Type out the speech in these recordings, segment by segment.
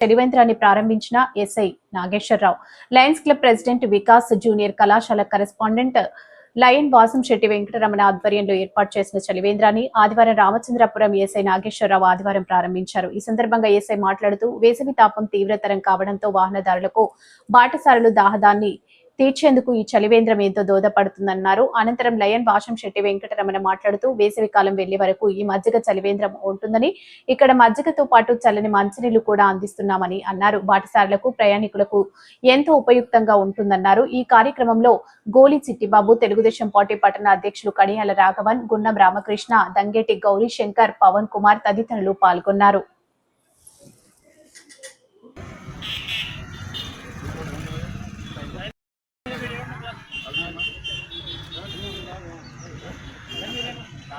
తెలివేంద్రాన్ని ప్రారంభించిన SI Nageswara Rao. Lions club president Vikas junior కళాశాల correspondent lion Vasam Shetty Venkataramana ఆధ్వర్యంలో ఏర్పాటు చేసిన చలివేంద్రాన్ని ఆదివారం రామచంద్రపురం ఎస్ఐ నాగేశ్వరరావు ఆదివారం ప్రారంభించారు. ఈ సందర్భంగా ఎస్ఐ మాట్లాడుతూ వేసవి తాపం తీవ్రతరం కావడంతో వాహనదారులకు బాటసారులు దాహదాన్ని తీర్చేందుకు ఈ చలివేంద్రం ఎంతో దోహదపడుతుందన్నారు. అనంతరం లయన్ భాషం శెట్టి వెంకటరమణ మాట్లాడుతూ వేసవి కాలం వెళ్ళే వరకు ఈ మజ్జిగ చలివేంద్రం ఉంటుందని ఇక్కడ మజ్జిగతో పాటు చల్లని మంచినీళ్ళు కూడా అందిస్తున్నామని అన్నారు. బాటసారులకు ప్రయాణికులకు ఎంతో ఉపయుక్తంగా ఉంటుందన్నారు. ఈ కార్యక్రమంలో గోలి చిట్టిబాబు తెలుగుదేశం పార్టీ పట్టణ అధ్యక్షులు కడియాల రాఘవన్ గున్నం రామకృష్ణ దంగేటి గౌరీ శంకర్ పవన్ కుమార్ తదితరులు పాల్గొన్నారు.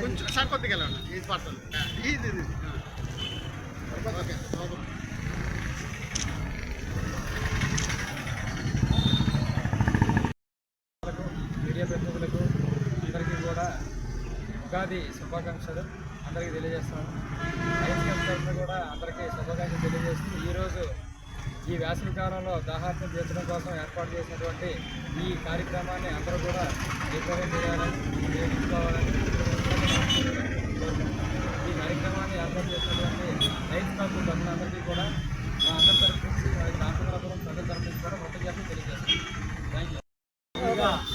కొంచెం సార్ కొద్దిగా వెళ్ళండి. ఇది పడుతుంది ఇది. ఇది ఓకే ఓకే మీడియా ప్రతినిధులకు అందరికీ కూడా ఉగాది శుభాకాంక్షలు అందరికీ తెలియజేస్తాను కూడా అందరికీ శుభాకాంక్షలు తెలియజేస్తూ ఈరోజు ఈ వేసవి కాలంలో దాహార్థం తీర్చడం కోసం ఏర్పాటు చేసినటువంటి ఈ కార్యక్రమాన్ని అందరూ కూడా విజయవంతం చేయాలని నేర్చుకోవాలని ఈ కార్యక్రమాన్ని ఏర్పాటు చేసినటువంటి రైతు క్లబ్ తరఫున అందరికీ కూడా మా అందరి తరఫు నుంచి అలాగే రామచంద్రపురం ప్రజల తరఫు నుంచి కూడా కృతజ్ఞతలు తెలియజేస్తాను థ్యాంక్ యూ.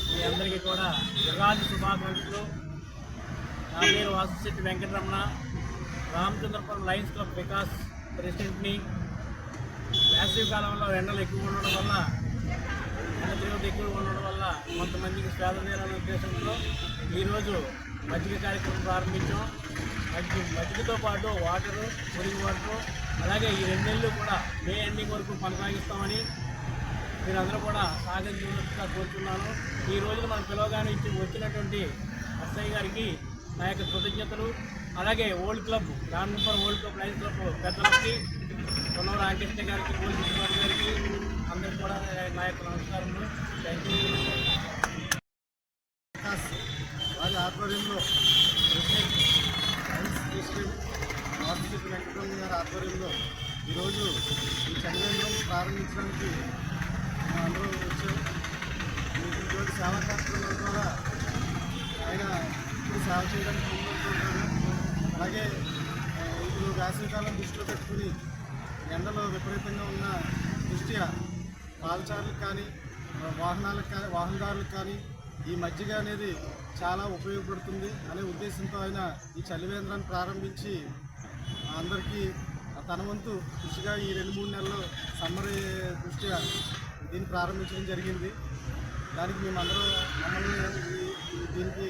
మీ అందరికీ కూడా యుగాది శుభాకాంక్షలు. నా పేరు వాసుశెట్టి వెంకటరమణ. రామచంద్రపురం లయన్స్ క్లబ్ వికాస్ ప్రెసిడెంట్ని వేసవి కాలంలో ఎండలు ఎక్కువ ఉండడం వల్ల ఎండ తీవ్రత ఎక్కువ ఉండడం వల్ల కొంతమందికి స్వేద తీరాలనే ఉద్దేశంతో ఈరోజు మజ్జిగ కార్యక్రమం ప్రారంభించాం. మజ్జిగ మజ్జిగతో పాటు వాటరు పురుగు వాటరు అలాగే ఈ రెండు నెలలు కూడా మే ఎండింగ్ వరకు కొనసాగిస్తామని మీరందరూ కూడా సహకరించవలసిందిగా కోరుతున్నాను ఈ రోజున మన పిలవగానే ఇచ్చి వచ్చినటువంటి అస్సయ్య గారికి నా యొక్క కృతజ్ఞతలు. అలాగే old club Ramapuram old club lions club పెద్దలకి కొనవ రామకృష్ణ గారికి ఓల్డ్ గారికి అందరికీ కూడా నా యొక్క నమస్కారములు. థ్యాంక్ యూ వారి ఆధ్వర్యంలో ప్రెసిడెంట్ వెంకటరమణ గారి ఆధ్వర్యంలో ఈరోజు ఈ చంద్రేంద్రం ప్రారంభించడానికి అందరూ వచ్చాం ఈరోజు సేవా కార్యక్రమాల ద్వారా ఆయన సేవ చేయడానికి ముందుంటున్నాడు అలాగే ఆ, ఇప్పుడు వేసవికాలం దృష్టిలో పెట్టుకుని ఎండలో విపరీతంగా ఉన్న దృష్ట్యా పాదచారులకు కానీ వాహనాలకు కానీ వాహనదారులకు కానీ ఈ మజ్జిగ అనేది చాలా ఉపయోగపడుతుంది అనే ఉద్దేశంతో ఆయన ఈ చలివేంద్రాన్ని ప్రారంభించి అందరికీ తన వంతు కృషిగా ఈ రెండు మూడు నెలలు సమ్మర్ దృష్ట్యా దీన్ని ప్రారంభించడం జరిగింది. దానికి మేమందరూ మమ్మల్ని దీనికి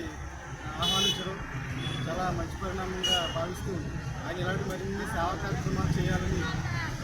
ఆహ్వానించడం చాలా మంచి పరిణామంగా భావిస్తూ ఆయన ఇలాంటి మరిన్ని సేవా కార్యక్రమాలు చేయాలని